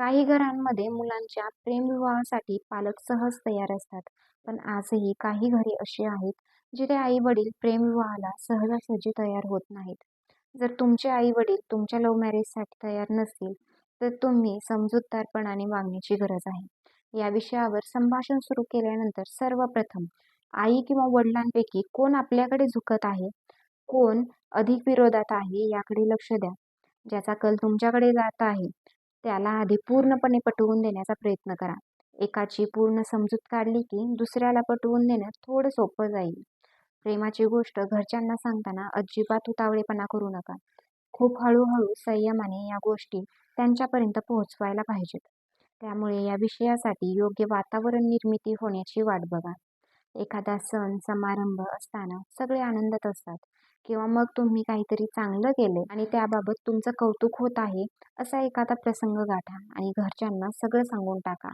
काही घरांमध्ये मुलांच्या प्रेमविवाहासाठी पालक सहज तयार असतात. पण आजही काही घरे अशी आहेत जिथे आई वडील प्रेमविवाहाला सहजासहजी तयार होत नाहीत. जर तुमचे आई वडील तुमच्या लव्ह मॅरेजसाठी तयार नसतील तर तुम्ही समजूतदारपणाने वागण्याची गरज आहे. या विषयावर संभाषण सुरू केल्यानंतर सर्वप्रथम आई किंवा वडिलांपैकी कोण आपल्याकडे झुकत आहे? कोण अधिक विरोधात आहे याकडे लक्ष द्या. ज्याचा कल तुमच्याकडे जात आहे त्याला आधी पूर्णपणे पटवून देण्याचा प्रयत्न करा. एकाची पूर्ण समजूत काढली की दुसऱ्याला पटवून देणं थोडं सोपं जाईल. प्रेमाची गोष्ट घरच्यांना सांगताना अजिबात उतावळेपणा करू नका. खूप हळूहळू संयमाने या गोष्टी त्यांच्यापर्यंत पोहोचवायला पाहिजेत. त्यामुळे या विषयासाठी योग्य वातावरण निर्मिती होण्याची वाट बघा. एखादा सण समारंभ असताना सगळे आनंदात असतात. किंवा मग तुम्ही काहीतरी चांगलं केले आणि त्याबाबत तुमचं कौतुक होत आहे असा एखादा प्रसंग गाठा आणि घरच्यांना सगळं सांगून टाका.